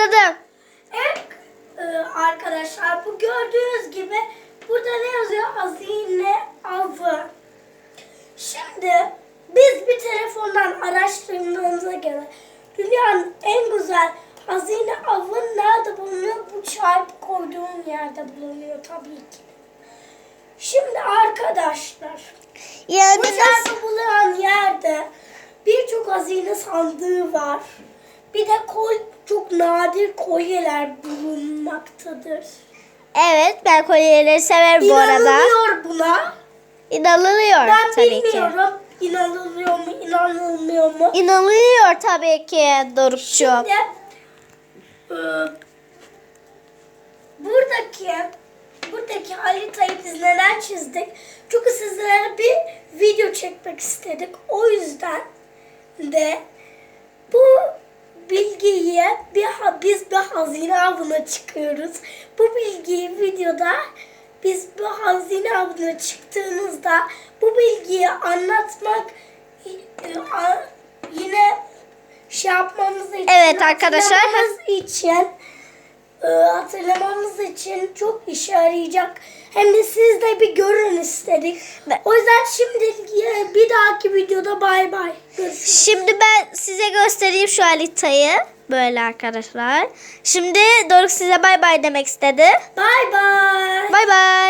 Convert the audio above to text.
Anladım. Evet e, arkadaşlar bu gördüğünüz gibi burada ne yazıyor? Hazine avı. Şimdi biz bir telefondan araştırdığımıza göre dünyanın en güzel hazine avı nerede bulunuyor? Bu çarpı koyduğum yerde bulunuyor tabii ki. Şimdi arkadaşlar bu Yani nasıl? çarpı bulunan yerde birçok hazine sandığı var. Bir de koy, çok nadir kolyeler bulunmaktadır. Evet ben kolyeleri severim bu arada. İnanılıyor buna. İnanılıyor Ben tabii ki. bilmiyorum. İnanılıyor mu, inanılmıyor mu? İnanılıyor tabii ki Dorukçuğum. Şimdi e, buradaki buradaki haritayı biz neden çizdik? Çünkü sizlere bir video çekmek istedik. O yüzden de bu bilgiyi bir biz bir hazine avına çıkıyoruz. Bu bilgiyi videoda biz bu hazine avına çıktığımızda bu bilgiyi anlatmak e, yine şey yapmamız için Evet arkadaşlar. hatırlamamız için e, hatırlamamız için çok işe yarayacak. Hem de siz de bir görün istedik. O yüzden şimdi dahaki videoda bay bay. Görüşürüz. Şimdi ben size göstereyim şu haritayı. Böyle arkadaşlar. Şimdi Doruk size bay bay demek istedi. Bay bay. Bay bay.